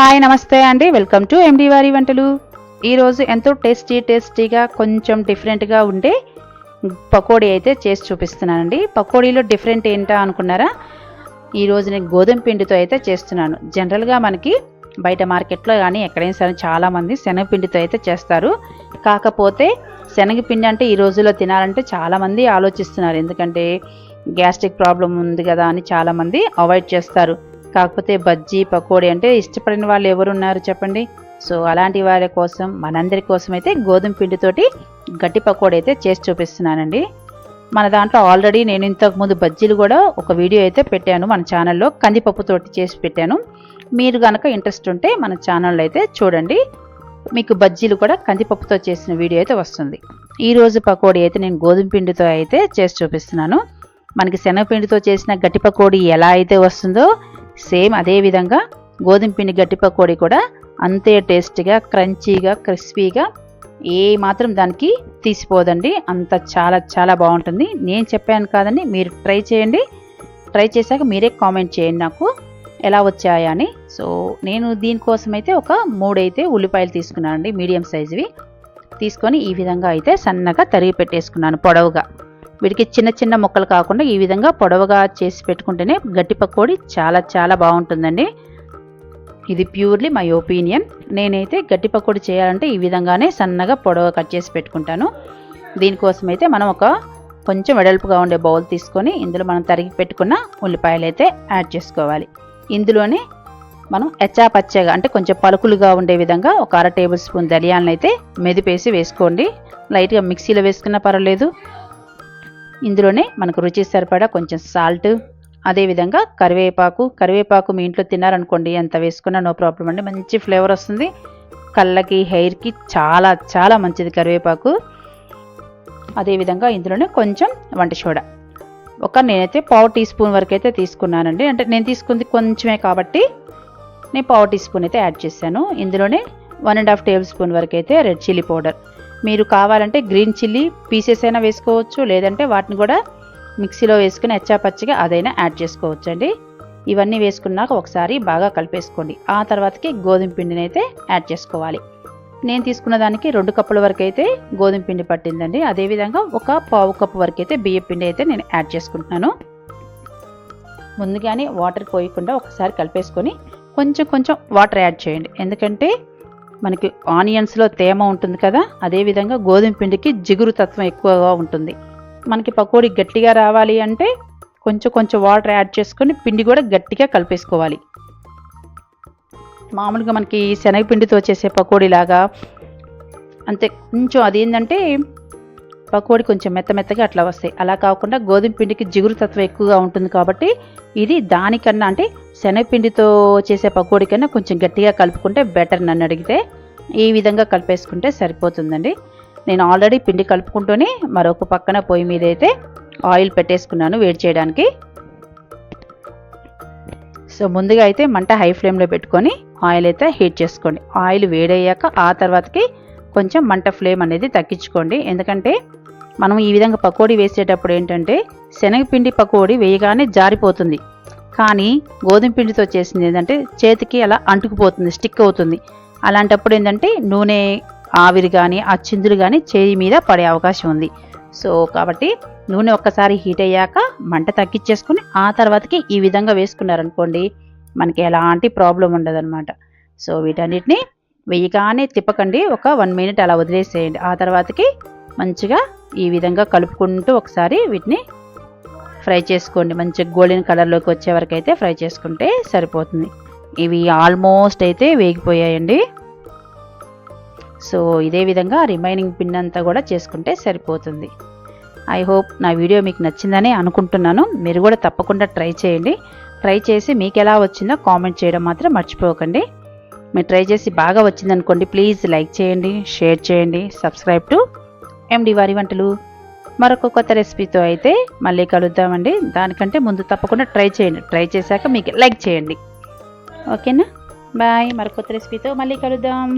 Hi నమస్తే అండి. Welcome to MD వారి వంటలు. ఈరోజు ఎంతో టేస్టీ టేస్టీగా కొంచెం డిఫరెంట్గా ఉండే పకోడీ అయితే చేసి చూపిస్తున్నానండి. పకోడీలో డిఫరెంట్ ఏంటా అనుకున్నారా? ఈరోజు నేను గోధుమ పిండితో అయితే చేస్తున్నాను. జనరల్గా మనకి బయట మార్కెట్లో కానీ ఎక్కడైనా సరే చాలామంది శనగపిండితో అయితే చేస్తారు. కాకపోతే శనగపిండి అంటే ఈ రోజుల్లో తినాలంటే చాలామంది ఆలోచిస్తున్నారు. ఎందుకంటే గ్యాస్ట్రిక్ ప్రాబ్లం ఉంది కదా అని చాలామంది అవాయిడ్ చేస్తారు. కాకపోతే బజ్జీ పకోడీ అంటే ఇష్టపడిన వాళ్ళు ఎవరు ఉన్నారు చెప్పండి? సో అలాంటి వారి కోసం మనందరి కోసం అయితే గోధుమ పిండితోటి గట్టి పకోడీ అయితే చేసి చూపిస్తున్నానండి. మన దాంట్లో ఆల్రెడీ నేను ఇంతకుముందు బజ్జీలు కూడా ఒక వీడియో అయితే పెట్టాను మన ఛానల్లో కందిపప్పుతోటి చేసి పెట్టాను. మీరు కనుక ఇంట్రెస్ట్ ఉంటే మన ఛానల్లో అయితే చూడండి. మీకు బజ్జీలు కూడా కందిపప్పుతో చేసిన వీడియో అయితే వస్తుంది. ఈరోజు పకోడీ అయితే నేను గోధుమ పిండితో అయితే చేసి చూపిస్తున్నాను. మనకి శనగపిండితో చేసిన గట్టి పకోడీ ఎలా అయితే వస్తుందో సేమ్ అదే విధంగా గోధుమ పిండి గట్టి పకోడీ కూడా అంతే టేస్టీగా క్రంచీగా క్రిస్పీగా ఏ మాత్రం దానికి తీసిపోదండి. అంత చాలా చాలా బాగుంటుంది. నేను చెప్పాను కాదండి మీరు ట్రై చేయండి. ట్రై చేశాక మీరే కామెంట్ చేయండి నాకు ఎలా వచ్చాయా అని. సో నేను దీనికోసం అయితే ఒక మూడైతే ఉల్లిపాయలు తీసుకున్నానండి మీడియం సైజువి. తీసుకొని ఈ విధంగా అయితే సన్నగా తరిగి పెట్టేసుకున్నాను పొడవుగా. వీటికి చిన్న చిన్న ముక్కలు కాకుండా ఈ విధంగా పొడవుగా చేసి పెట్టుకుంటేనే గట్టి పకోడి చాలా చాలా బాగుంటుందండి. ఇది ప్యూర్లీ మై ఒపీనియన్. నేనైతే గట్టి పకోడి చేయాలంటే ఈ విధంగానే సన్నగా పొడవ కట్ చేసి పెట్టుకుంటాను. దీనికోసం అయితే మనం ఒక కొంచెం వెడల్పుగా ఉండే బౌల్ తీసుకొని ఇందులో మనం తరిగి పెట్టుకున్న ఉల్లిపాయలు అయితే యాడ్ చేసుకోవాలి. ఇందులోనే మనం ఎచ్చా పచ్చగా అంటే కొంచెం పలుకులుగా ఉండే విధంగా ఒక అర టేబుల్ స్పూన్ ధనియాలను అయితే మెదిపేసి వేసుకోండి. లైట్గా మిక్సీలో వేసుకున్నా పర్వాలేదు. ఇందులోనే మనకు రుచి సరిపడా కొంచెం సాల్ట్ అదేవిధంగా కరివేపాకు. కరివేపాకు మీ ఇంట్లో తిన్నారనుకోండి ఎంత వేసుకున్నా నో ప్రాబ్లం అండి. మంచి ఫ్లేవర్ వస్తుంది. కళ్ళకి హెయిర్కి చాలా చాలా మంచిది కరివేపాకు. అదేవిధంగా ఇందులోనే కొంచెం వంట సోడా. ఒక నేనైతే పావు టీ స్పూన్ వరకు అయితే తీసుకున్నానండి. అంటే నేను తీసుకుంది కొంచెమే కాబట్టి నేను పావు టీ స్పూన్ అయితే యాడ్ చేశాను. ఇందులోనే one and half tablespoon వరకు అయితే రెడ్ చిల్లీ పౌడర్ మీరు కావాలంటే గ్రీన్ చిల్లీ పీసెస్ అయినా వేసుకోవచ్చు లేదంటే వాటిని కూడా మిక్సీలో వేసుకుని ఎచ్చాపచ్చిగా అదైనా యాడ్ చేసుకోవచ్చు అండి ఇవన్నీ వేసుకున్నాక ఒకసారి బాగా కలిపేసుకోండి. ఆ తర్వాతకి గోధుమ పిండిని అయితే యాడ్ చేసుకోవాలి. నేను తీసుకున్న దానికి రెండు కప్పుల వరకు అయితే గోధుమ పిండి పట్టిందండి. అదేవిధంగా ఒక పావు కప్పు వరకు అయితే బియ్య పిండి అయితే నేను యాడ్ చేసుకుంటున్నాను. ముందుగానే వాటర్ పోయకుండా ఒకసారి కలిపేసుకొని కొంచెం కొంచెం వాటర్ యాడ్ చేయండి. ఎందుకంటే మనకి ఆనియన్స్లో తేమ ఉంటుంది కదా అదేవిధంగా గోధుమ పిండికి జిగురు తత్వం ఎక్కువగా ఉంటుంది. మనకి పకోడీ గట్టిగా రావాలి అంటే కొంచెం కొంచెం వాటర్ యాడ్ చేసుకొని పిండి కూడా గట్టిగా కలిపేసుకోవాలి. మామూలుగా మనకి శనగపిండితో చేసే పకోడీ లాగా అంతే. కొంచెం అదేంటంటే పకోడీ కొంచెం మెత్త మెత్తగా అట్లా వస్తాయి. అలా కాకుండా గోధుమ పిండికి జిగురు తత్వం ఎక్కువగా ఉంటుంది కాబట్టి ఇది దానికన్నా అంటే శనగపిండితో చేసే పకోడీ కన్నా కొంచెం గట్టిగా కలుపుకుంటే బెటర్ నన్ను అడిగితే. ఈ విధంగా కలిపేసుకుంటే సరిపోతుందండి. నేను ఆల్రెడీ పిండి కలుపుకుంటూనే మరొక పక్కన పొయ్యి మీద అయితే ఆయిల్ పెట్టేసుకున్నాను వేడి చేయడానికి. సో ముందుగా అయితే మంట హై ఫ్లేమ్లో పెట్టుకొని ఆయిల్ అయితే హీట్ చేసుకోండి. ఆయిల్ వేడయ్యాక ఆ తర్వాతకి కొంచెం మంట ఫ్లేమ్ అనేది తగ్గించుకోండి. ఎందుకంటే మనం ఈ విధంగా పకోడీ వేసేటప్పుడు ఏంటంటే శనగపిండి పకోడీ వేయగానే జారిపోతుంది. కానీ గోధుమ పిండితో చేసింది ఏంటంటే చేతికి అలా అంటుకుపోతుంది స్టిక్ అవుతుంది. అలాంటప్పుడు ఏంటంటే నూనె ఆవిరి కానీ ఆ చిందులు కానీ చేయి మీద పడే అవకాశం ఉంది. సో కాబట్టి నూనె ఒక్కసారి హీట్ అయ్యాక మంట తగ్గించేసుకుని ఆ తర్వాతకి ఈ విధంగా వేసుకున్నారనుకోండి మనకి ఎలాంటి ప్రాబ్లం ఉండదన్నమాట. సో వీటన్నిటిని వేయగానే తిప్పకండి. ఒక వన్ మినిట్ అలా వదిలేసేయండి. ఆ తర్వాతకి మంచిగా ఈ విధంగా కలుపుకుంటూ ఒకసారి వీటిని ఫ్రై చేసుకోండి. మంచిగా గోల్డెన్ కలర్లోకి వచ్చే వరకు అయితే ఫ్రై చేసుకుంటే సరిపోతుంది. ఇవి ఆల్మోస్ట్ అయితే వేగిపోయాయండి. సో ఇదే విధంగా రిమైనింగ్ పిన్ అంతా కూడా చేసుకుంటే సరిపోతుంది. ఐ హోప్ నా వీడియో మీకు నచ్చిందని అనుకుంటున్నాను. మీరు కూడా తప్పకుండా ట్రై చేయండి. ట్రై చేసి మీకు ఎలా వచ్చిందో కామెంట్ చేయడం మాత్రం మర్చిపోకండి. మీరు ట్రై చేసి బాగా వచ్చిందనుకోండి ప్లీజ్ లైక్ చేయండి షేర్ చేయండి సబ్స్క్రైబ్ టు ఎండి వారి వంటలు మరొక కొత్త రెసిపీతో అయితే మళ్ళీ కలుద్దామండి. దానికంటే ముందు తప్పకుండా ట్రై చేయండి. ట్రై చేశాక మీకు లైక్ చేయండి. ఓకేనా బాయ్ మరొక కొత్త రెసిపీతో మళ్ళీ కలుద్దాం.